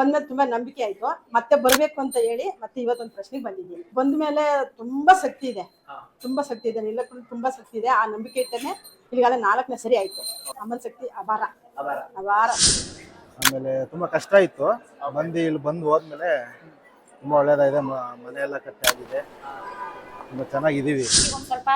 ಬಂದ್ಮೇಲೆ ತುಂಬಾ ನಂಬಿಕೆ ಆಯ್ತು. ಮತ್ತೆ ಬರ್ಬೇಕು ಅಂತ ಹೇಳಿ ಮತ್ತೆ ಇವತ್ತೊಂದು ಪ್ರಶ್ನೆಗೆ ಬಂದಿದ್ದೀನಿ. ಬಂದ ಮೇಲೆ ತುಂಬಾ ಶಕ್ತಿ ಇದೆ. ತುಂಬಾ ಶಕ್ತಿ ಇದೆ. ಇಲ್ಲ ತುಂಬಾ ಶಕ್ತಿ ಇದೆ. ಆ ನಂಬಿಕೆ ಇಟ್ಟನೆ ಇಲ್ಲಿಗಾಲ ನಾಲ್ಕನೇ ಸರಿ ಆಯ್ತು. ಅಮ್ಮನ ಶಕ್ತಿ ಅಪಾರ ಅಭಾರ. ಅಪಾರ ಆಮೇಲೆ ತುಂಬಾ ಕಷ್ಟ ಇತ್ತು ಬಂದು ಇಲ್ಲಿ ಬಂದು ಹೋದ್ಮೇಲೆ ತುಂಬಾ ಒಳ್ಳೇದಾಗಿದೆ. ಮನೆ ಎಲ್ಲ ಕಟ್ಟಿ ಆಗಿದೆ. ತುಂಬಾ ಚೆನ್ನಾಗಿದ್ದೀವಿ. ಒಂದ್ ಸ್ವಲ್ಪ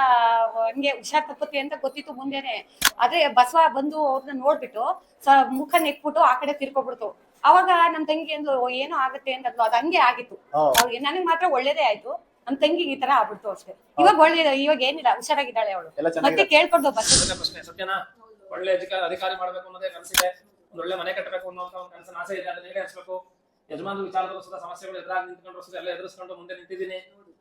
ಹಂಗೆ ಹುಷಾರ್ ತಪ್ಪುತ್ತೆ ಅಂತ ಗೊತ್ತಿತ್ತು ಮುಂದೆನೆ. ಆದ್ರೆ ಬಸವ ಬಂದು ಅವ್ರನ್ನ ನೋಡ್ಬಿಟ್ಟು ಸ ಮುಖ ನೆಕ್ಬಿಟ್ಟು ಆ ಕಡೆ ತಿರ್ಕೊಬಿಡ್ತು. ಅವಾಗ ನಮ್ ತಂಗಿ ಅಂದ್ಲು "ಓ, ಏನೋ ಆಗುತ್ತೆ ಅಂತಂದ್ಲು. ಅದು ಹಂಗೆ ಆಗಿತ್ತು. ಅವ್ರಿಗೆ ನನಗ್ ಮಾತ್ರ ಒಳ್ಳೇದೇ ಆಯ್ತು. ನಮ್ ತಂಗಿಗೆ ಈ ತರ ಆಗ್ಬಿಡ್ತು ಅಷ್ಟೇ. ಇವಾಗ ಒಳ್ಳೆ ಇವಾಗ ಏನಿಲ್ಲ ಹುಷಾರಾಗಿದ್ದಾಳೆ ಅವಳು. ಎಲ್ಲ ಮತ್ತೆ ಕೇಳ್ಕೊಂಡು ಒಳ್ಳೆ ಪ್ರಶ್ನೆ ಸತ್ಯನಾ? ಒಳ್ಳೆ ಅಧಿಕ ಅಧಿಕಾರಿ ಮಾಡಬೇಕು ಅನ್ನೋದೇ ಕನಸಿದೆ ಒಂದ್ ಒಳ್ಳೆ ಮನೆ ಕಟ್ಟಬೇಕು ಅನ್ನೋ ಒಂದು ಕನಸಿನ ಆಸೆ ಇದೆ. ಅದನ್ನ ಈಡೇರಿಸಬೇಕು ಯಜಮಾನ ವಿಚಾರದಲ್ಲೂ ಸುತ್ತ ಸಮಸ್ಯೆಗಳು ಎದುರಾಗಿ ನಿಂತ್ಕೊಂಡು ಸುತ್ತ ಎಲ್ಲ ಎದುರಿಸ್ಕೊಂಡು ಮುಂದೆ ನಿಂತಿದ್ದೀನಿ.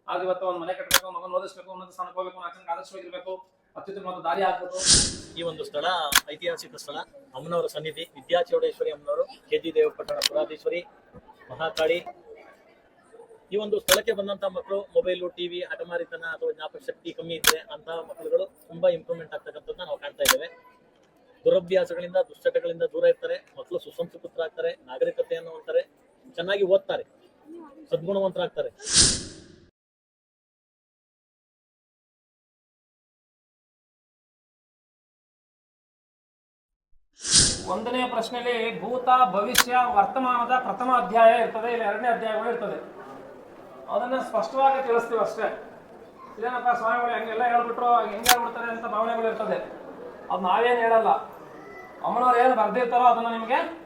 ಆದ್ರೆ ಇವತ್ತು ಒಂದು ಮನೆ ಕಟ್ಟಬೇಕು ಮಗನ ಓದಿಸ್ಬೇಕು ಅನ್ನೋದು ಸ್ಥಾನಕ್ಕೆ ಹೋಗ್ಬೇಕು ನಾಲ್ಕು ಆದರ್ಶವಾಗಿರ್ಬೇಕು ಅತ್ಯುತ್ತಮವಾದ ದಾರಿ ಆಗ್ಬೋದು. ಈ ಒಂದು ಸ್ಥಳ, ಐತಿಹಾಸಿಕ ಸ್ಥಳ, ಅಮ್ಮನವರ ಸನ್ನಿಧಿ, ವಿದ್ಯಾಚೌಡೇಶ್ವರಿ ಅಮ್ಮನವರು, ಕೆ ಜಿ ದೇವಪಟ್ಟಣ ಪುರಾಧೀಶ್ವರಿ, ಮಹಾಕಾಳಿ. ಈ ಒಂದು ಸ್ಥಳಕ್ಕೆ ಬಂದಂತ ಮಕ್ಕಳು, ಮೊಬೈಲು, ಟಿವಿ, ಹಠಮಾರಿತನ ಅಥವಾ ಜ್ಞಾಪಕ ಶಕ್ತಿ ಕಮ್ಮಿ ಇದ್ರೆ ಅಂತಹ ಮಕ್ಕಳುಗಳು ತುಂಬಾ ಇಂಪ್ರೂವ್ಮೆಂಟ್ ಆಗ್ತಕ್ಕಂಥದ್ದನ್ನ ನಾವು ಕಾಣ್ತಾ ಇದ್ದೇವೆ. ದುರಭ್ಯಾಸಗಳಿಂದ, ದುಶ್ಚಟಗಳಿಂದ ದೂರ ಇರ್ತಾರೆ, ಮಕ್ಕಳು ಸುಸಂಸ್ಕೃತರಾಗ್ತಾರೆ, ನಾಗರಿಕತೆಯನ್ನು ಹೊಂದ್ತಾರೆ, ಚೆನ್ನಾಗಿ ಓದ್ತಾರೆ, ಸದ್ಗುಣವಂತರಾಗ್ತಾರೆ. ಒಂದನೇ ಪ್ರಶ್ನೆಯಲ್ಲಿ ಭೂತ ಭವಿಷ್ಯ ವರ್ತಮಾನದ ಪ್ರಥಮ ಅಧ್ಯಾಯ ಇರ್ತದೆ ಇಲ್ಲಿ ಎರಡನೇ ಅಧ್ಯಾಯಗಳು ಇರ್ತದೆ. ಅದನ್ನ ಸ್ಪಷ್ಟವಾಗಿ ತಿಳಿಸ್ತೀವಿ ಅಷ್ಟೇ. ಇದೇನಪ್ಪ ಸ್ವಾಮಿಗಳು ಹೆಂಗೆಲ್ಲ ಹೇಳ್ಬಿಟ್ರು ಹೆಂಗೆ ಹೇಳ್ಬಿಡ್ತಾರೆ ಅಂತ ಭಾವನೆಗಳು ಇರ್ತದೆ. ಅದು ನಾವೇನು ಹೇಳಲ್ಲ. ಅಮ್ಮನವ್ರು ಏನು ಬರ್ದಿರ್ತಾರೋ ಅದನ್ನ ನಿಮಗೆ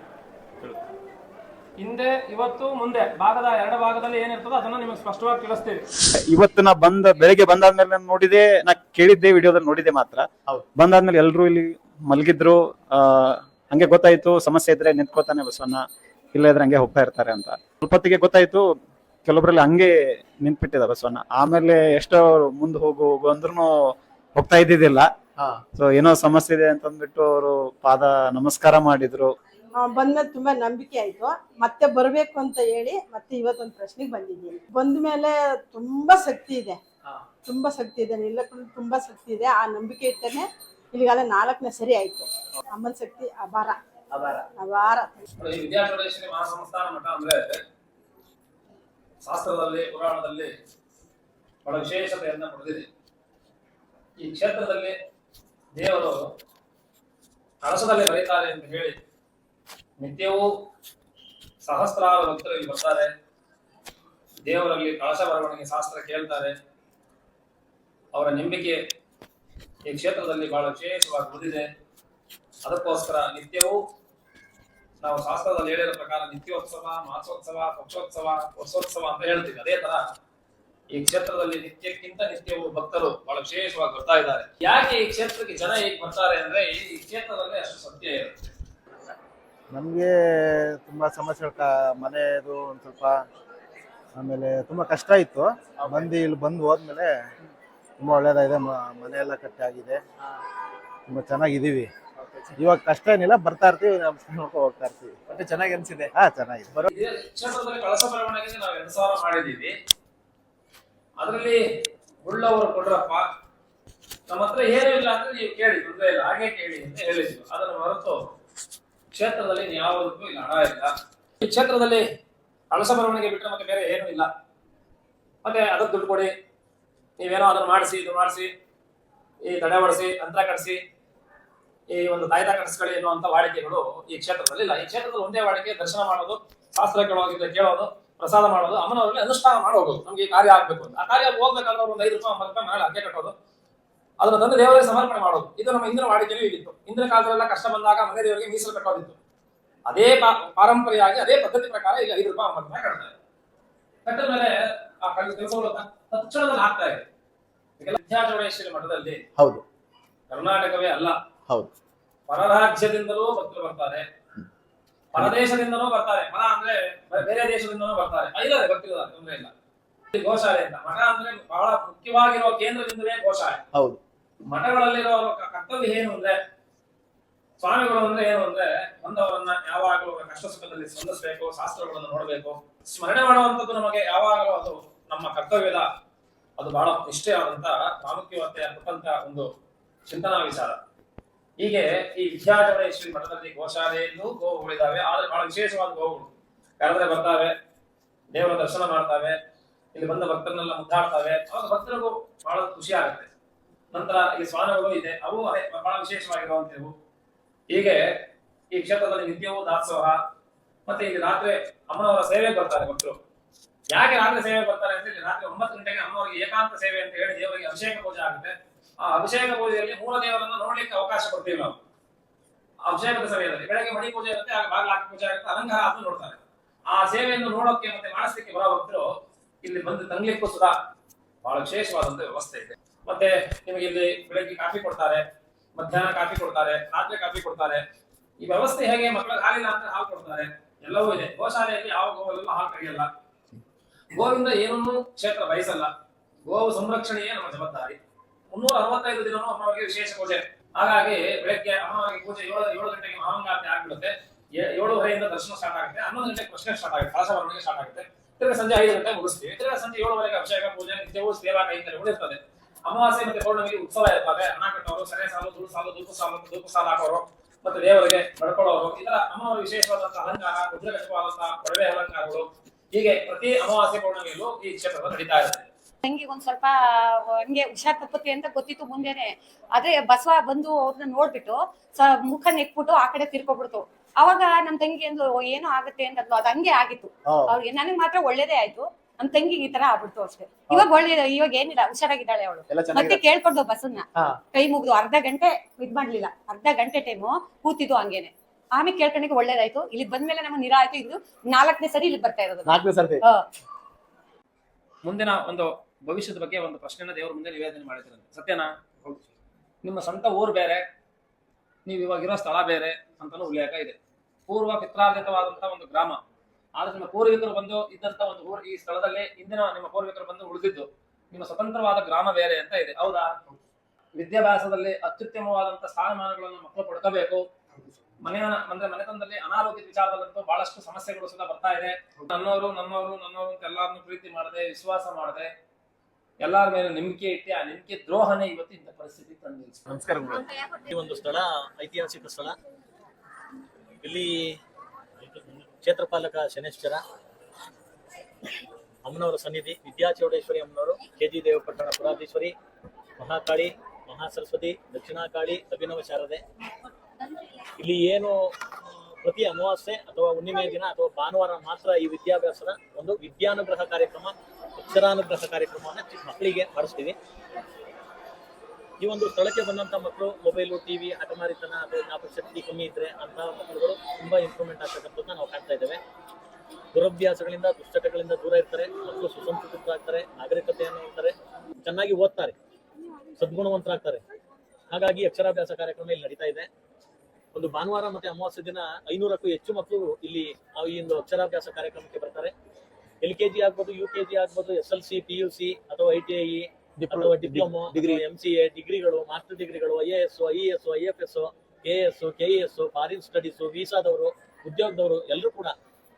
ಹಿಂದೆ ಇವತ್ತು ಮುಂದೆ ಭಾಗದ ಎರಡು ಭಾಗದಲ್ಲಿ ಏನಿರ್ತದೋ ಅದನ್ನ ನಿಮಗೆ ಸ್ಪಷ್ಟವಾಗಿ ತಿಳಿಸ್ತೀವಿ. ಇವತ್ತು ನಾ ಬಂದ ಬೆಳಿಗ್ಗೆ ಬಂದಾದ್ಮೇಲೆ ನಾನು ನೋಡಿದೆ ನಾ ಕೇಳಿದ್ದೆ ವಿಡಿಯೋದಲ್ಲಿ ನೋಡಿದೆ ಮಾತ್ರ. ಹೌದು. ಬಂದಾದ್ಮೇಲೆ ಎಲ್ಲರೂ ಇಲ್ಲಿ ಮಲಗಿದ್ರು ಆ ಹಂಗೆ ಗೊತ್ತಾಯ್ತು ಸಮಸ್ಯೆ ಇದ್ರೆ ನಿಂತ್ಕೋತಾನೆ ಬಸವಣ್ಣ ಇಲ್ಲ ಇದ್ರೆ ಹಂಗೆ ಹೋಗ್ತಾ ಇರ್ತಾರೆ ಅಂತ. ಸ್ವಲ್ಪ ಹೊತ್ತಿಗೆ ಗೊತ್ತಾಯ್ತು ಕೆಲವೊಬ್ರಲ್ಲಿ ಹಂಗೆ ನಿಂತ್ಬಿಟ್ಟಿದ ಬಸವಣ್ಣ. ಆಮೇಲೆ ಎಷ್ಟೋ ಮುಂದೆ ಹೋಗು ಹೋಗು ಅಂದ್ರೂ ಹೋಗ್ತಾ ಇದ್ದಿದ್ದಿಲ್ಲ. ಹಾ. ಸೊ ಏನೋ ಸಮಸ್ಯೆ ಇದೆ ಅಂತಂದ್ಬಿಟ್ಟು ಅವರು ಪಾದ ನಮಸ್ಕಾರ ಮಾಡಿದ್ರು. ಆ, ಬಂದ್ಮೇಲೆ ತುಂಬಾ ನಂಬಿಕೆ ಆಯ್ತು. ಮತ್ತೆ ಬರ್ಬೇಕು ಅಂತ ಹೇಳಿ ಮತ್ತೆ ಇವತ್ತೊಂದು ಪ್ರಶ್ನೆಗೆ ಬಂದಿದ್ದೀನಿ. ಬಂದ ಮೇಲೆ ತುಂಬಾ ಶಕ್ತಿ ಇದೆ. ಹಾ. ತುಂಬಾ ಶಕ್ತಿ ಇದೆ. ಇಲ್ಲ ತುಂಬಾ ಶಕ್ತಿ ಇದೆ. ಆ ನಂಬಿಕೆ ಇಟ್ಟನೆ ಇಲ್ಲಿಗಾಲ ನಾಲ್ಕನೇ ಸರಿ ಆಯ್ತು. ಅಮ್ಮನ ಶಕ್ತಿ ಅಪಾರ ಅಪಾರ ಅಪಾರ ಈ ವಿದ್ಯಾಚೌಡೇಶ್ವರಿ ಮಹಾಸಂಸ್ಥಾನ ಮಠ ಅಂದ್ರೆ ಶಾಸ್ತ್ರದಲ್ಲಿ ಪುರಾಣದಲ್ಲಿ ಬಹಳ ವಿಶೇಷತೆಯನ್ನ ಪಡೆದಿದೆ. ಈ ಕ್ಷೇತ್ರದಲ್ಲಿ ದೇವರು ಕಳಸದಲ್ಲಿ ಬರೀತಾರೆ ಅಂತ ಹೇಳಿ ನಿತ್ಯವೂ ಸಹಸ್ರಾರು ಭಕ್ತರು ಇಲ್ಲಿ ಬರ್ತಾರೆ. ದೇವರಲ್ಲಿ ಕಳಶ ಬರವಣಿಗೆ ಶಾಸ್ತ್ರ ಕೇಳ್ತಾರೆ. ಅವರ ನಂಬಿಕೆ ಈ ಕ್ಷೇತ್ರದಲ್ಲಿ ಬಹಳ ವಿಶೇಷವಾಗಿ ಉಳಿದಿದೆ. ಅದಕ್ಕೋಸ್ಕರ ನಿತ್ಯವೂ ನಾವು ಶಾಸ್ತ್ರದಲ್ಲಿ ಹೇಳಿರೋ ಪ್ರಕಾರ ನಿತ್ಯೋತ್ಸವ ಮಾಸೋತ್ಸವ ಪಕ್ಷೋತ್ಸವ ವರ್ಷೋತ್ಸವ ಅಂತ ಹೇಳ್ತೀವಿ. ಅದೇ ತರ ಈ ಕ್ಷೇತ್ರದಲ್ಲಿ ನಿತ್ಯಕ್ಕಿಂತ ನಿತ್ಯವು ಭಕ್ತರು ಬಹಳ ವಿಶೇಷವಾಗಿ ಬರ್ತಾ ಇದ್ದಾರೆ. ಯಾಕೆ ಈ ಕ್ಷೇತ್ರಕ್ಕೆ ಜನ ಹೇಗೆ ಬರ್ತಾರೆ ಅಂದ್ರೆ ಈ ಕ್ಷೇತ್ರದಲ್ಲಿ ಅಷ್ಟು ಸತ್ಯ ಇರುತ್ತೆ. ನಮಗೆ ತುಂಬಾ ಸಮಸ್ಯೆ ಮನೆದು ಒಂದು ಸ್ವಲ್ಪ ಆಮೇಲೆ ತುಂಬಾ ಕಷ್ಟ ಇತ್ತು. ಬಂದು ಇಲ್ಲಿ ಬಂದು ಹೋದ್ಮೇಲೆ ತುಂಬಾ ಒಳ್ಳೇದಾಗಿದೆ. ಮ- ಮನೆ ಎಲ್ಲ ಕಟ್ಟಿ ಆಗಿದೆ ತುಂಬಾ ಚೆನ್ನಾಗಿದ್ದೀವಿ. ಇವಾಗ ಕಷ್ಟ ಏನಿಲ್ಲ ಬರ್ತಾ ಇರ್ತೀವಿ ನಮಸ್ಕಾರ ಹೋಗ್ತಾ ಇರ್ತೀವಿ. ಮತ್ತೆ ಚೆನ್ನಾಗಿ ಅನ್ಸಿದೆ? ಹಾ ಚೆನ್ನಾಗಿದೆ. ಬರೋ ಕ್ಷೇತ್ರದಲ್ಲಿ ಕಳಸ ಬರವಣಿಗೆ ನಾವು ಎರಡು ಸಾವಿರ ಮಾಡಿದ್ದೀವಿ ಅದರಲ್ಲಿ ಉಳ್ಳವರು ಕೊಡ್ರಪ್ಪ ನಮ್ಮ ಹತ್ರ ಏನೂ ಇಲ್ಲ ಅಂದ್ರೆ ನೀವು ಕೇಳಿ ತೊಂದರೆ ಇಲ್ಲ ಹಾಗೆ ಕೇಳಿ ಅಂತ ಹೇಳಿದ್ವಿ ಅದರ ಹೊರತು ಕ್ಷೇತ್ರದಲ್ಲಿ ಯಾವುದಕ್ಕೂ ಇಲ್ಲ ಹಣ ಇಲ್ಲ. ಈ ಕ್ಷೇತ್ರದಲ್ಲಿ ಕಳಸ ಬರವಣಿಗೆ ಬಿಟ್ಟರೆ ಮತ್ತೆ ಬೇರೆ ಏನೂ ಇಲ್ಲ. ಮತ್ತೆ ಅದಕ್ಕೆ ದುಡ್ಡು ಕೊಡಿ ನೀವೇನೋ ಅದನ್ನ ಮಾಡಿಸಿ ಇದು ಮಾಡಿಸಿ ಈ ತಡೆ ಹೊಡಿಸಿ ಅಂತರ ಕಟ್ಸಿ ಈ ಒಂದು ತಾಯ್ತ ಕನಸುಗಳು ಎನ್ನುವಂತ ವಾಡಿಕೆಗಳು ಈ ಕ್ಷೇತ್ರದಲ್ಲಿ ಇಲ್ಲ. ಈ ಕ್ಷೇತ್ರದಲ್ಲಿ ಒಂದೇ ವಾಡಿಕೆ ದರ್ಶನ ಮಾಡೋದು ಶಾಸ್ತ್ರ ಕೇಳೋದಿದ್ರೆ ಕೇಳೋದು ಪ್ರಸಾದ ಮಾಡೋದು ಅಮ್ಮನವರಲ್ಲಿ ಅನುಷ್ಠಾನ ಮಾಡೋದು. ನಮ್ಗೆ ಈ ಕಾರ್ಯ ಆಗ್ಬೇಕು ಅಂತ. ಆ ಕಾರ್ಯ ಹೋಗ್ಬೇಕಾದ್ರೆ ಒಂದು ಐದು ರೂಪಾಯಿ ಒಂಬತ್ತು ರೂಪಾಯಿ ಮನೇಲಿ ಅಕ್ಕೆ ಕಟ್ಟೋದು. ಅದನ್ನ ತಂದು ದೇವರಿಗೆ ಸಮರ್ಪಣೆ ಮಾಡೋದು. ಇದು ನಮ್ಮ ಹಿಂದಿನ ವಾಡಿಕೆಯೂ ಇದಿತ್ತು ಹಿಂದಿನ ಕಾಲದಲ್ಲೆಲ್ಲ ಕಷ್ಟ ಬಂದಾಗ ಮನೆ ದೇವರಿಗೆ ಮೀಸಲು ಕಟ್ಟೋದಿತ್ತು. ಅದೇ ಪಾರಂಪರೆಯಾಗಿ ಅದೇ ಪದ್ಧತಿ ಪ್ರಕಾರ ಈಗ ಐದು ರೂಪಾಯಿ ಒಂಬತ್ತು ರೂಪಾಯಿ ಕಟ್ತಾರೆ ಕಟ್ಟಿದ ಮೇಲೆ ಆ ಕೆಲಸಗಳು ತಕ್ಷಣದಲ್ಲಿ ಆಗ್ತಾ ಇದೆ. ವಿದ್ಯಾಚೌಡೇಶ್ವರಿ ಮಠದಲ್ಲಿ ಹೌದು. ಕರ್ನಾಟಕವೇ ಅಲ್ಲ. ಹೌದು. ಹೊರ ರಾಜ್ಯದಿಂದಲೂ ಭಕ್ತರು ಬರ್ತಾರೆ. ಪರದೇಶದಿಂದಲೂ ಬರ್ತಾರೆ. ಮರ ಅಂದ್ರೆ ಬೇರೆ ದೇಶದಿಂದಲೂ ಬರ್ತಾರೆ. ಐದಾರೆ ಭಕ್ತರು ತೊಂದರೆ ಇಲ್ಲ. ಗೋಶಾಲೆ ಅಂತ. ಮಠ ಅಂದ್ರೆ ಬಹಳ ಮುಖ್ಯವಾಗಿರುವ ಕೇಂದ್ರದಿಂದಲೇ ಗೋಶಾಲೆ. ಹೌದು. ಮಠಗಳಲ್ಲಿರೋ ಕರ್ತವ್ಯ ಏನು ಅಂದ್ರೆ ಸ್ವಾಮಿಗಳು ಅಂದ್ರೆ ಏನು ಅಂದ್ರೆ ಬಂದವರನ್ನ ಯಾವಾಗಲೂ ಕಷ್ಟ ಸುಖದಲ್ಲಿ ಸ್ಪಂದಿಸಬೇಕು ಶಾಸ್ತ್ರಗಳನ್ನು ನೋಡಬೇಕು. ಸ್ಮರಣೆ ಮಾಡುವಂತದ್ದು ನಮಗೆ ಯಾವಾಗಲೂ ಅದು ನಮ್ಮ ಕರ್ತವ್ಯದ ಅದು ಬಹಳ ನಿಷ್ಠೆಯಾದಂತ ಪ್ರಾಮುಖ್ಯವತೆ ಕೊಟ್ಟಂತ ಒಂದು ಚಿಂತನಾ ವಿಚಾರ. ಹೀಗೆ ಈ ವಿದ್ಯಾಚೌಡೇಶ್ವರಿ ಮಠದಲ್ಲಿ ಗೋಶಾಲೆಯಲ್ಲೂ ಗೋವುಗಳಿದ್ದಾವೆ ಆದ್ರೆ ಬಹಳ ವಿಶೇಷವಾದ ಗೋವುಗಳು ಕರೆದ್ರೆ ಬರ್ತಾವೆ, ದೇವರ ದರ್ಶನ ಮಾಡ್ತಾವೆ, ಇಲ್ಲಿ ಬಂದ ಭಕ್ತರನ್ನೆಲ್ಲ ಮುದ್ದಾಡ್ತಾವೆ. ಅವಾಗ ಭಕ್ತರಿಗೂ ಬಹಳ ಖುಷಿ ಆಗುತ್ತೆ. ನಂತರ ಇಲ್ಲಿ ಸ್ವಾನಗಳು ಇದೆ. ಅವು ಬಹಳ ವಿಶೇಷವಾಗಿರುವಂತವು ಹೀಗೆ ಈ ಕ್ಷೇತ್ರದಲ್ಲಿ ನಿತ್ಯವೂ ದಾಸೋಹ, ಮತ್ತೆ ಇಲ್ಲಿ ರಾತ್ರಿ ಅಮ್ಮನವರ ಸೇವೆ ಬರ್ತಾರೆ ಭಕ್ತರು. ಯಾಕೆ ರಾತ್ರಿ ಸೇವೆ ಬರ್ತಾರೆ ಅಂತ ಇಲ್ಲಿ ರಾತ್ರಿ ಒಂಬತ್ತು ಗಂಟೆಗೆ ಅಮ್ಮನವರಿಗೆ ಏಕಾಂತ ಸೇವೆ ಅಂತ ಹೇಳಿ ದೇವರಿಗೆ ಅಭಿಷೇಕ ಪೂಜೆ ಆಗುತ್ತೆ. ಆ ಅಭಿಷೇಕ ಪೂಜೆಯಲ್ಲಿ ಮೂಲ ದೇವರನ್ನ ನೋಡ್ಲಿಕ್ಕೆ ಅವಕಾಶ ಕೊಡ್ತೀವಿ ನಾವು. ಅಭಿಷೇಕದ ಸಮಯದಲ್ಲಿ ಬೆಳಗ್ಗೆ ಮಣಿ ಪೂಜೆ ಇರುತ್ತೆ, ಆಗ ಬಾಗಿಲು ಹಾಕಿ ಪೂಜೆ ಆಗುತ್ತೆ, ಅಲಂಕಾರ ಅದು ನೋಡ್ತಾರೆ. ಆ ಸೇವೆಯನ್ನು ನೋಡೋಕೆ ಮತ್ತೆ ಮಾಡಿಸ್ಲಿಕ್ಕೆ ಬರೋ ಭಕ್ತರು ಇಲ್ಲಿ ಬಂದು ತಂಗ್ಲಿಕ್ಕೂ ಸುಧಾ ಬಹಳ ವಿಶೇಷವಾದಂತ ವ್ಯವಸ್ಥೆ ಇದೆ. ಮತ್ತೆ ನಿಮಗೆ ಇಲ್ಲಿ ಬೆಳಗ್ಗೆ ಕಾಫಿ ಕೊಡ್ತಾರೆ, ಮಧ್ಯಾಹ್ನ ಕಾಫಿ ಕೊಡ್ತಾರೆ, ರಾತ್ರಿ ಕಾಫಿ ಕೊಡ್ತಾರೆ. ಈ ವ್ಯವಸ್ಥೆ ಹೇಗೆ ಮಕ್ಕಳಿಗೆ ಹಾಲಿಲ್ಲ ಅಂತ ಹಾಲು ಕೊಡ್ತಾರೆ, ಎಲ್ಲವೂ ಇದೆ. ಗೋಶಾಲೆಯಲ್ಲಿ ಯಾವ ಗೋವಲ್ಲೆಲ್ಲ ಹಾಲು ಕರೆಯಲ್ಲ. ಗೋವಿಂದ ಏನನ್ನೂ ಕ್ಷೇತ್ರ ಬಯಸಲ್ಲ. ಗೋವು ಸಂರಕ್ಷಣೆಯೇ ನಮ್ಮ ಜವಾಬ್ದಾರಿ. ಮುನ್ನೂರ ಅರವತ್ತೈದು ದಿನನೂ ಅಮ್ಮನವರಿಗೆ ವಿಶೇಷ ಪೂಜೆ. ಹಾಗಾಗಿ ಬೆಳಗ್ಗೆ ಅಮ್ಮನವರಿಗೆ ಪೂಜೆ ಏಳು ಏಳು ಗಂಟೆಗೆ ಮಹಾಂಗಾರತಿ ಆಗ್ಬಿಡುತ್ತೆ. ಏಳುವರೆಯಿಂದ ದರ್ಶನ ಸ್ಟಾರ್ಟ್ ಆಗುತ್ತೆ. ಹನ್ನೊಂದು ಗಂಟೆಗೆ ಪ್ರಶ್ನೆ ಸ್ಟಾರ್ಟ್ ಆಗುತ್ತೆ. ಕಳಸವರ್ಣೆಗೆ ಸ್ಟಾರ್ಟ್ ಆಗುತ್ತೆ. ತಿರ್ಗ ಸಂಜೆ ಐದು ಗಂಟೆ ಮುಗಿಸ್ತೀವಿ. ತಿರ್ಗ ಸಂಜೆ ಏಳುವರೆಗೆ ಅಭಿಷೇಕ, ಪೂಜೆ, ನಿತ್ಯವೂ ಸೇವಾ ಕೈಂಕರ್ಯಗಳು ಇರ್ತದೆ ಅಮಾವಾಸ್ಯೆ ಮತ್ತೆ ಪೌರ್ಣಮಿಗೆ ಉತ್ಸವ ಇರ್ತದೆ. ಅನ್ನ ಕಟ್ಟೋರು ಸರೆ ಸಾಲು ದುರು ಸಾಲು, ಧೂಪ ಸಾಲು ಧೂಪ ಸಾಲು ಹಾಕೋರು ಮತ್ತೆ ದೇವರಿಗೆ ನಡ್ಕೊಳ್ಳೋರು ಈ ತರ ವಿಶೇಷವಾದಂತ ವಿಶೇಷವಾದಂತಹ ಅಲಂಕಾರ ರುದ್ರಕಟವಾದಂತಹ ಒಡವೆ ಅಲಂಕಾರಗಳು ಹೀಗೆ ಪ್ರತಿ ಅಮಾವಾಸ್ಯೆ ಪೌರ್ಣಮಿಯಲ್ಲೂ ಈ ಕ್ಷೇತ್ರಗಳು ನಡೀತಾ ಇರುತ್ತೆ. ತಂಗಿಗೆ ಒಂದು ಸ್ವಲ್ಪ ಹಂಗೆ ಹುಷಾರ್ ತಪ್ಪುತ್ತೆ ಅಂತ ಗೊತ್ತಿತ್ತು ಮುಂದೆನೆ. ಆದ್ರೆ ಬಸವ ಬಂದು ಅವ್ರನ್ನ ನೋಡ್ಬಿಟ್ಟು ಸ- ಮುಖ ನೆಕ್ಬಿಟ್ಟು ಆ ಕಡೆ ತಿರ್ಕೊಬಿಡ್ತು. ಅವಾಗ ನಮ್ ತಂಗಿ ಅಂದ್ರು ಏನೋ ಆಗುತ್ತೆ ಅಂತಂದ್ಲು ಅದು ಹಂಗೆ ಆಗಿತ್ತು. ಅವ್ರಿಗೆ ನನಗ್ ಮಾತ್ರ ಒಳ್ಳೇದೇ ಆಯ್ತು. ನಮ್ ತಂಗಿಗೆ ಈ ತರ ಆಗ್ಬಿಡ್ತು ಅಷ್ಟೇ. ಇವಾಗ ಒಳ್ಳೇದು ಇವಾಗ ಏನಿಲ್ಲ ಹುಷಾರಾಗಿದ್ದಾಳೆ ಅವಳು. ಮತ್ತೆ ಕೇಳ್ಕೊಂಡು ಬಸ್ಸನ್ನ ಕೈ ಮುಗಿದು ಅರ್ಧ ಗಂಟೆ ಇದ್ ಮಾಡ್ಲಿಲ್ಲ. ಅರ್ಧ ಗಂಟೆ ಟೈಮು ಕೂತಿದ್ದು ಹಂಗೇನೆ. ಆಮೇಲೆ ಕೇಳ್ಕೊಂಡಿಗೆ ಒಳ್ಳೇದಾಯ್ತು. ಇಲ್ಲಿ ಬಂದ್ಮೇಲೆ ನಮ್ಗೆ ನಿರಾ ಆಯ್ತು ಇದು ನಾಲ್ಕನೇ ಸರಿ ಇಲ್ಲಿ ಬರ್ತಾ ಇರೋದು. ನಾಲ್ಕನೇ ಮುಂದಿನ ಒಂದು ಭವಿಷ್ಯದ ಬಗ್ಗೆ ಒಂದು ಪ್ರಶ್ನೆನ ದೇವರ ಮುಂದೆ ನಿವೇದನೆ ಮಾಡಿದ್ರಂತೆ. ಸತ್ಯನಾ? ನಿಮ್ಮ ಸ್ವಂತ ಊರು ಬೇರೆ, ನೀವು ಇವಾಗ ಇರೋ ಸ್ಥಳ ಬೇರೆ ಅಂತಾನು ಉಲ್ಲೇಖ ಇದೆ. ಪೂರ್ವ ಪಿತ್ರಾರ್ಜಿತವಾದಂತಹ ಒಂದು ಗ್ರಾಮ. ಆದ್ರೆ ನಿಮ್ಮ ಪೂರ್ವಿಕರು ಬಂದು ಇದ್ದಂತ ಒಂದು ಊರು ಈ ಸ್ಥಳದಲ್ಲಿ ಇಂದಿನ ನಿಮ್ಮ ಪೂರ್ವಿಕರು ಬಂದು ಉಳಿದಿದ್ದು, ನಿಮ್ಮ ಸ್ವತಂತ್ರವಾದ ಗ್ರಾಮ ಬೇರೆ ಅಂತ ಇದೆ. ಹೌದಾ? ವಿದ್ಯಾಭ್ಯಾಸದಲ್ಲಿ ಅತ್ಯುತ್ತಮವಾದಂತ ಸ್ಥಾನಮಾನಗಳನ್ನು ಮಕ್ಕಳು ಪಡ್ಕೋಬೇಕು. ಮನೆಯ ಅಂದ್ರೆ ಮನೆತನದಲ್ಲಿ ಅನಾರೋಗ್ಯದ ವಿಚಾರದಲ್ಲಂತೂ ಬಹಳಷ್ಟು ಸಮಸ್ಯೆಗಳು ಸಹ ಬರ್ತಾ ಇದೆ. ನನ್ನವರು ನನ್ನವರು ನನ್ನವರು ಅಂತ ಎಲ್ಲಾರನ್ನು ಪ್ರೀತಿ ಮಾಡದೆ, ವಿಶ್ವಾಸ ಮಾಡದೆ ಎಲ್ಲಾರ ಮೇಲೆ ನಂಬಿಕೆ ಇಟ್ಟು ಆ ನಂಬಿಕೆ ದ್ರೋಹನೇ ಇವತ್ತು ಇಂಥ ಪರಿಸ್ಥಿತಿ ತಂದು. ನಮಸ್ಕಾರ ಈ ಒಂದು ಸ್ಥಳ ಐತಿಹಾಸಿಕ ಸ್ಥಳ. ಇಲ್ಲಿ ಕ್ಷೇತ್ರಪಾಲಕ ಶನೇಶ್ವರ ಅಮ್ಮನವರ ಸನ್ನಿಧಿ ವಿದ್ಯಾಚೌಡೇಶ್ವರಿ ಅಮ್ಮನವರು ಕೆ ಜಿ ದೇವಪಟ್ಟಣ ಪುರಾಧೀಶ್ವರಿ ಮಹಾಕಾಳಿ ಮಹಾಸರಸ್ವತಿ ದಕ್ಷಿಣಾಕಾಳಿ ಅಭಿನವ ಶಾರದೆ. ಇಲ್ಲಿ ಏನು ಪ್ರತಿ ಅಮಾವಾಸ್ಯೆ ಅಥವಾ ಹುಣ್ಣಿಮೆ ದಿನ ಅಥವಾ ಭಾನುವಾರ ಮಾತ್ರ ಈ ವಿದ್ಯಾಭ್ಯಾಸದ ಒಂದು ವಿದ್ಯಾನುಗ್ರಹ ಕಾರ್ಯಕ್ರಮ ಅಕ್ಷರಾನುಗ್ರಹ ಕಾರ್ಯಕ್ರಮವನ್ನು ಚಿಕ್ಕ ಮಕ್ಕಳಿಗೆ ಮಾಡಿಸ್ತೀವಿ. ಈ ಒಂದು ಸ್ಥಳಕ್ಕೆ ಬಂದಂತ ಮಕ್ಕಳು ಮೊಬೈಲು ಟಿವಿ ಹಠಮಾರಿತನ ಅಥವಾ ಜ್ಞಾಪಕ ಶಕ್ತಿ ಕಮ್ಮಿ ಇದ್ರೆ ಅಂತ ಮಕ್ಕಳುಗಳು ತುಂಬಾ ಇಂಪ್ರೂವ್ಮೆಂಟ್ ಆಗ್ತಕ್ಕಂಥದ್ದನ್ನ ನಾವು ಕಾಣ್ತಾ ಇದ್ದೇವೆ. ದುರಭ್ಯಾಸಗಳಿಂದ, ದುಶ್ಚಟಗಳಿಂದ ದೂರ ಇರ್ತಾರೆ, ಮಕ್ಕಳು ಸುಸಂಸ್ಕೃತರಾಗ್ತಾರೆ ನಾಗರಿಕತೆಯನ್ನು ಇರ್ತಾರೆ ಚೆನ್ನಾಗಿ ಓದ್ತಾರೆ, ಸದ್ಗುಣವಂತರಾಗ್ತಾರೆ. ಹಾಗಾಗಿ ಅಕ್ಷರಾಭ್ಯಾಸ ಕಾರ್ಯಕ್ರಮ ಇಲ್ಲಿ ನಡೀತಾ ಇದೆ. ಒಂದು ಭಾನುವಾರ ಮತ್ತೆ ಅಮಾವಾಸ್ಯ ದಿನ ಐನೂರಕ್ಕೂ ಹೆಚ್ಚು ಮಕ್ಕಳು ಇಲ್ಲಿ ಈ ಒಂದು ಅಕ್ಷರಾಭ್ಯಾಸ ಕಾರ್ಯಕ್ರಮಕ್ಕೆ ಬರ್ತಾರೆ. ಎಲ್ ಕೆ ಜಿ ಆಗ್ಬೋದು ಯು ಕೆ ಜಿ ಆಗ್ಬೋದು S L C P U C ಅಥವಾ ಐ ಟಿ ಐ ಅಥವಾ diploma degree M C A ಡಿಗ್ರಿಗಳು master ಡಿಗ್ರಿಗಳು I A S I S I F S K S K S foreign studies ವೀಸಾದವರು ಉದ್ಯೋಗದವರು ಎಲ್ಲರೂ ಕೂಡ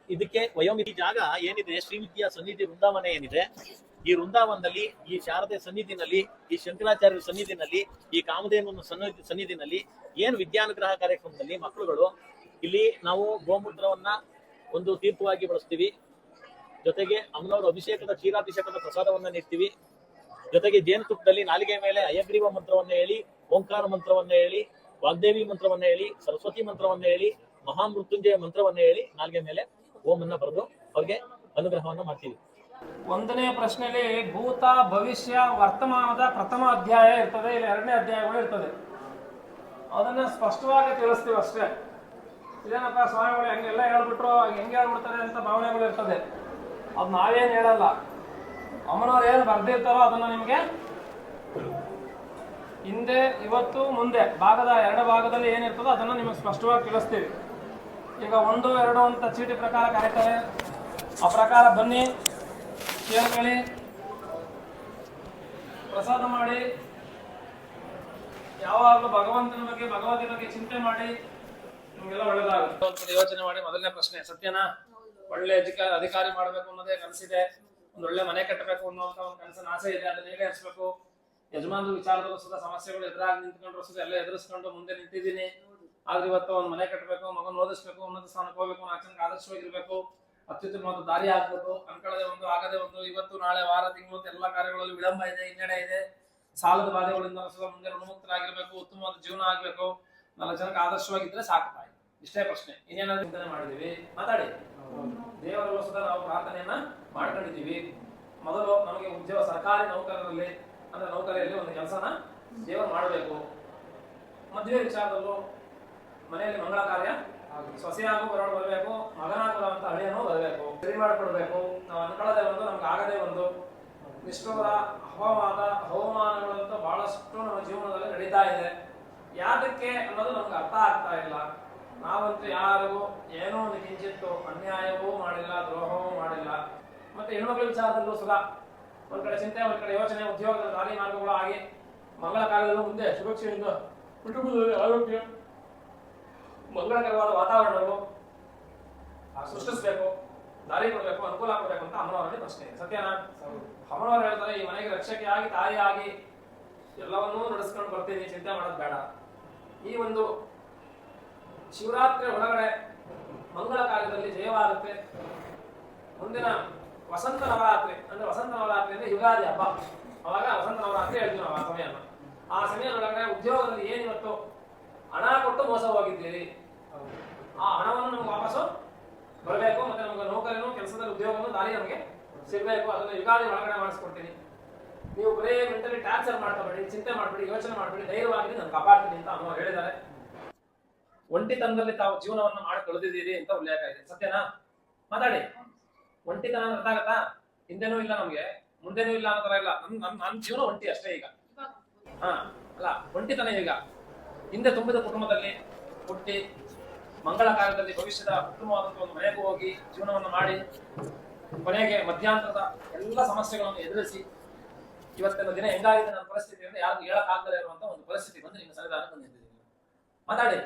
ಇದಕ್ಕೆ ವಯೋಮಿತಿ ಜಾಗ ಏನಿದೆ? ಶ್ರೀವಿದ್ಯಾ ಸನ್ನಿಧಿ ವೃಂದಾವನ ಏನಿದೆ? ಈ ವೃಂದಾವನದಲ್ಲಿ ಈ ಶಾರದೆ ಸನ್ನಿಧಿನಲ್ಲಿ ಈ ಶಂಕರಾಚಾರ್ಯ ಸನ್ನಿಧಿನಲ್ಲಿ ಈ ಕಾಮಧೇನು ಸನ್ನಿಧಿ ಸನ್ನಿಧಿನಲ್ಲಿ ಏನು ವಿದ್ಯಾನುಗ್ರಹ ಕಾರ್ಯಕ್ರಮದಲ್ಲಿ ಮಕ್ಕಳುಗಳು ಇಲ್ಲಿ ನಾವು ಗೋಮೂತ್ರವನ್ನ ಒಂದು ತೀರ್ಥವಾಗಿ ಬಳಸ್ತೀವಿ. ಜೊತೆಗೆ ಅಮ್ಮನವರು ಅಭಿಷೇಕದ ಕ್ಷೀರಾಭಿಷೇಕದ ಪ್ರಸಾದವನ್ನ ನೀಡ್ತೀವಿ. ಜೊತೆಗೆ ಜೇನುತುಪ್ಪದಲ್ಲಿ ನಾಲಿಗೆ ಮೇಲೆ ಅಯಗ್ರೀವ ಮಂತ್ರವನ್ನ ಹೇಳಿ, ಓಂಕಾರ ಮಂತ್ರವನ್ನ ಹೇಳಿ, ವಾಗ್ದೇವಿ ಮಂತ್ರವನ್ನ ಹೇಳಿ, ಸರಸ್ವತಿ ಮಂತ್ರವನ್ನ ಹೇಳಿ, ಮಹಾಮೃತ್ಯುಂಜಯ ಮಂತ್ರವನ್ನ ಹೇಳಿ ನಾಲಿಗೆ ಮೇಲೆ ಓಮನ್ನ ಬರೆದು ಅವ್ರಿಗೆ ಅನುಗ್ರಹವನ್ನ ಮಾಡ್ತೀವಿ. ಒಂದನೇ ಪ್ರಶ್ನೆಯಲ್ಲಿ ಭೂತ, ಭವಿಷ್ಯ, ವರ್ತಮಾನದ ಪ್ರಥಮ ಅಧ್ಯಾಯ ಇರ್ತದೆ, ಇಲ್ಲಿ ಎರಡನೇ ಅಧ್ಯಾಯಗಳು ಇರ್ತದೆ. ಅದನ್ನ ಸ್ಪಷ್ಟವಾಗಿ ತಿಳಿಸ್ತೀವಿ ಅಷ್ಟೇ. ಇದೇನಪ್ಪ ಸ್ವಾಮಿಗಳು ಹೆಂಗೆಲ್ಲ ಹೇಳ್ಬಿಟ್ರು ಹೆಂಗೆ ಹೇಳ್ಬಿಡ್ತಾರೆ ಅಂತ ಭಾವನೆಗಳು ಇರ್ತದೆ. ಅದು ನಾವೇನು ಹೇಳಲ್ಲ. ಅಮ್ಮನವ್ರು ಏನು ಬರ್ದಿರ್ತಾರೋ ಅದನ್ನು ನಿಮಗೆ ಹಿಂದೆ, ಇವತ್ತು, ಮುಂದೆ, ಭಾಗದ ಎರಡು ಭಾಗದಲ್ಲಿ ಏನಿರ್ತದೋ ಅದನ್ನು ನಿಮಗೆ ಸ್ಪಷ್ಟವಾಗಿ ತಿಳಿಸ್ತೀವಿ. ಈಗ ಒಂದು ಎರಡು ಅಂತ ಚೀಟಿ ಪ್ರಕಾರ ಕರೀತಾರೆ. ಆ ಪ್ರಕಾರ ಬನ್ನಿ ಕೇಳ್ಕೊಳ್ಳಿ ಪ್ರಸಾದ ಮಾಡಿ, ಯಾವಾಗಲೂ ಭಗವಂತನ ಬಗ್ಗೆ, ಭಗವತಿ ಬಗ್ಗೆ ಚಿಂತೆ ಮಾಡಿ, ನಿಮಗೆಲ್ಲ ಒಳ್ಳೇದಾಗುತ್ತೆ. ಯೋಚನೆ ಮಾಡಿ, ಮೊದಲನೇ ಪ್ರಶ್ನೆ, ಸತ್ಯನಾ? ಒಳ್ಳೆ ಅಧಿಕ, ಅಧಿಕಾರಿ ಮಾಡಬೇಕು ಅನ್ನೋದೇ ಕನಸಿದೆ. ಒಂದು ಒಳ್ಳೆ ಮನೆ ಕಟ್ಟಬೇಕು ಅನ್ನುವಂತ ಒಂದು ಕನಸಿನ ಆಸೆ ಇದೆ. ಅದನ್ನ ಈಡೇರಿಸಬೇಕು. ಯಜಮಾನ್ರ ವಿಚಾರದಲ್ಲೂ ಸುದ ಸಮಸ್ಯೆಗಳು ಎದುರಾಗಿ ನಿಂತ್ಕೊಂಡ್ರು ಸುದ ಎಲ್ಲ ಎದುರಿಸ್ಕೊಂಡು ಮುಂದೆ ನಿಂತಿದ್ದೀನಿ. ಆದ್ರೆ ಇವತ್ತು ಒಂದು ಮನೆ ಕಟ್ಟಬೇಕು ಮಗನ ಓದಿಸ್ಬೇಕು, ಉನ್ನತ ಸ್ಥಾನಕ್ಕೆ ಹೋಗ್ಬೇಕು ಜನಕ್ಕೆ ಆದರ್ಶವಾಗಿರ್ಬೇಕು ಅತ್ಯುತ್ತಮವಾದ ದಾರಿ ಆಗ್ಬೇಕು ಅನ್ಕೊಳ್ಳದೆ ಒಂದು, ಆಗದೆ ಒಂದು, ಇವತ್ತು, ನಾಳೆ, ವಾರ, ತಿಂಗಳು ಎಲ್ಲಾ ಕಾರ್ಯಗಳಲ್ಲಿ ವಿಳಂಬ ಇದೆ, ಹಿನ್ನಡೆ ಇದೆ. ಸಾಲದ ಬಾಧೆಗಳಿಂದ ಮುಂದೆ ಋಣಮುಕ್ತರಾಗಿರ್ಬೇಕು, ಉತ್ತಮವಾದ ಜೀವನ ಆಗ್ಬೇಕು. ನಾಲ್ಕು ಜನಕ್ಕೆ ಆದರ್ಶವಾಗಿದ್ರೆ ಸಾಕು ಇಷ್ಟೇ ಪ್ರಶ್ನೆ. ಇನ್ನೇನಾದ್ರೂ ಚಿಂತನೆ ಮಾಡಿದೀವಿ ಮಾತಾಡಿ. ದೇವರಲ್ಲೂ ನಾವು ಪ್ರಾರ್ಥನೆಯನ್ನ ಮಾಡ್ಕೊಂಡಿದ್ದೀವಿ. ಮೊದಲು ನಮಗೆ ಉದ್ಯೋಗ, ಸರ್ಕಾರಿ ನೌಕರರಲ್ಲಿ, ಅಂದ್ರೆ ನೌಕರಿಯಲ್ಲಿ ಒಂದು ಕೆಲಸನ ದೇವರು ಮಾಡಬೇಕು. ಮದುವೆ ವಿಚಾರದಲ್ಲೂ ಮನೆಯಲ್ಲಿ ಮಂಗಳ ಕಾರ್ಯ ಸೊಸೆಯಾಗೂ ಹೊರಡು ಬರಬೇಕು ಮಗನಾಗುವಂತ ಹಳೆಯನ್ನು ಹಳೆಯನೂ ಬರಬೇಕು. ಸರಿ ಮಾಡಿಕೊಡ್ಬೇಕು. ನಾವು ಅನ್ಕೊಳ್ಳದೆ ಒಂದು, ನಮ್ಗೆ ಆಗದೆ ಒಂದು. ನಿಷ್ಠುರ ಹವಾಮಾನ ಹವಾಮಾನಗಳಂತೂ ಬಹಳಷ್ಟು ನಮ್ಮ ಜೀವನದಲ್ಲಿ ನಡೀತಾ ಇದೆ. ಯಾತಕ್ಕೆ ಅನ್ನೋದು ನಮ್ಗೆ ಅರ್ಥ ಆಗ್ತಾ ಇಲ್ಲ. ನಾವಂತೂ ಯಾರಿಗೂ ಏನೋ ಒಂದು ಕಿಂಚಿತ್ತು ಅನ್ಯಾಯವೂ ಮಾಡಿಲ್ಲ ದ್ರೋಹವೂ ಮಾಡಿಲ್ಲ. ಮತ್ತೆ ಹೆಣ್ಮಕ್ಳ ವಿಚಾರದಲ್ಲೂ ಸುಧಾ ಒಂದ್ ಕಡೆ ಚಿಂತೆ ಒಂದ್ ಕಡೆ ಯೋಚನೆ ಉದ್ಯೋಗದ ದಾರಿ ಮಾರ್ಗಗಳು ಆಗಿ ಮಂಗಳ ಕಾಲದಲ್ಲೂ ಮುಂದೆ ಸುರಕ್ಷೆಯಿಂದ ಕುಟುಂಬದಲ್ಲಿ ಆರೋಗ್ಯ. ಮಂಗಳಕರವಾದ ವಾತಾವರಣವು ಸೃಷ್ಟಿಸಬೇಕು ದಾರಿ ಕೊಡ್ಬೇಕು ಅನುಕೂಲ ಆಗಬೇಕು ಅಂತ ಅಮ್ಮನವರಲ್ಲಿ ಪ್ರಶ್ನೆ ಇದೆ. ಸತ್ಯನಾ? ಅಮ್ಮನವರು ಹೇಳ್ತಾರೆ ಈ ಮನೆಗೆ ರಕ್ಷಕಿಯಾಗಿ ತಾಯಿಯಾಗಿ ಎಲ್ಲವನ್ನೂ ನಡೆಸ್ಕೊಂಡು ಬರ್ತೀನಿ ಚಿಂತೆ ಮಾಡೋದು ಬೇಡ. ಈ ಒಂದು ಶಿವರಾತ್ರಿ ಒಳಗಡೆ ಮಂಗಳ ಕಾಲದಲ್ಲಿ ಜಯವಾಗುತ್ತೆ. ಮುಂದಿನ ವಸಂತ ನವರಾತ್ರಿ, ಅಂದ್ರೆ ವಸಂತ ನವರಾತ್ರಿ ಅಂದ್ರೆ ಯುಗಾದಿ ಹಬ್ಬ. ಅವಾಗ ವಸಂತ ನವರಾತ್ರಿ ಹೇಳ್ತೀವಿ ನಾವು ಆ ಸಮಯನ. ಆ ಸಮಯದೊಳಗಡೆ ಉದ್ಯೋಗದಲ್ಲಿ ಏನಿವತ್ತು ಹಣ ಕೊಟ್ಟು ಮೋಸ ಹೋಗಿದ್ದೀರಿ. ಆ ಹಣವನ್ನು ನಮ್ಗೆ ವಾಪಸ್ಸು ಬರಬೇಕು, ಮತ್ತೆ ನಮ್ಗೆ ನೌಕರಿನೂ ಕೆಲಸದಲ್ಲಿ ಉದ್ಯೋಗನೂ ದಾರಿ ನಮಗೆ ಸಿಗಬೇಕು. ಅದನ್ನು ಯುಗಾದಿ ಒಳಗಡೆ ಮಾಡಿಸ್ಕೊಡ್ತೀನಿ. ನೀವು ಬರೇ ಮೆಂಟಲಿ ಟಾರ್ಚರ್ ಬಿಡಿ, ಚಿಂತೆ ಮಾಡಬೇಡಿ, ಯೋಚನೆ ಮಾಡಬೇಡಿ ಧೈರ್ಯವಾಗಿ ನಾನು ಕಾಪಾಡ್ತೀನಿ ಅಂತ ಅಮ್ಮ ಹೇಳಿದ್ದಾರೆ. ಒಂಟಿತನದಲ್ಲಿ ತಾವು ಜೀವನವನ್ನು ಮಾಡಿ ಕಳೆದಿದ್ದೀರಿ ಅಂತ ಉಲ್ಲೇಖ ಇದೆ. ಸತ್ಯನಾ? ಮಾತಾಡಿ. ಒಂಟಿತನ ಅರ್ಥ ಆಗತ್ತಾ? ಹಿಂದೆನೂ ಇಲ್ಲ ನಮ್ಗೆ, ಮುಂದೆನೂ ಇಲ್ಲ ಅನ್ನೋ ತರ ಇಲ್ಲ. ನನ್ನ ಜೀವನ ಒಂಟಿ ಅಷ್ಟೇ ಈಗ. ಹಾ, ಅಲ್ಲ, ಒಂಟಿತನ ಈಗ. ಹಿಂದೆ ತುಂಬಿದ ಕುಟುಂಬದಲ್ಲಿ ಹುಟ್ಟಿ ಮಂಗಳ ಕಾಲದಲ್ಲಿ ಭವಿಷ್ಯದ ಉತ್ತಮವಾದಂತಹ ಒಂದು ಮನೆಗೂ ಹೋಗಿ ಜೀವನವನ್ನು ಮಾಡಿ, ಕೊನೆಗೆ ಮಧ್ಯಾಹ್ನದ ಎಲ್ಲ ಸಮಸ್ಯೆಗಳನ್ನು ಎದುರಿಸಿ, ಇವತ್ತಿನ ದಿನ ಹೆಂಗಾಗಿದೆ ನನ್ನ ಪರಿಸ್ಥಿತಿ ಅಂದ್ರೆ ಯಾರಿಗೂ ಹೇಳಕ್ ಆಗದೇ ಇರುವಂತ ಒಂದು ಪರಿಸ್ಥಿತಿ ಬಂದು ನಿಮ್ಮ ಸರಿದಾರ ಬಂದಿದ್ದೀನಿ ಮಾತಾಡಿ.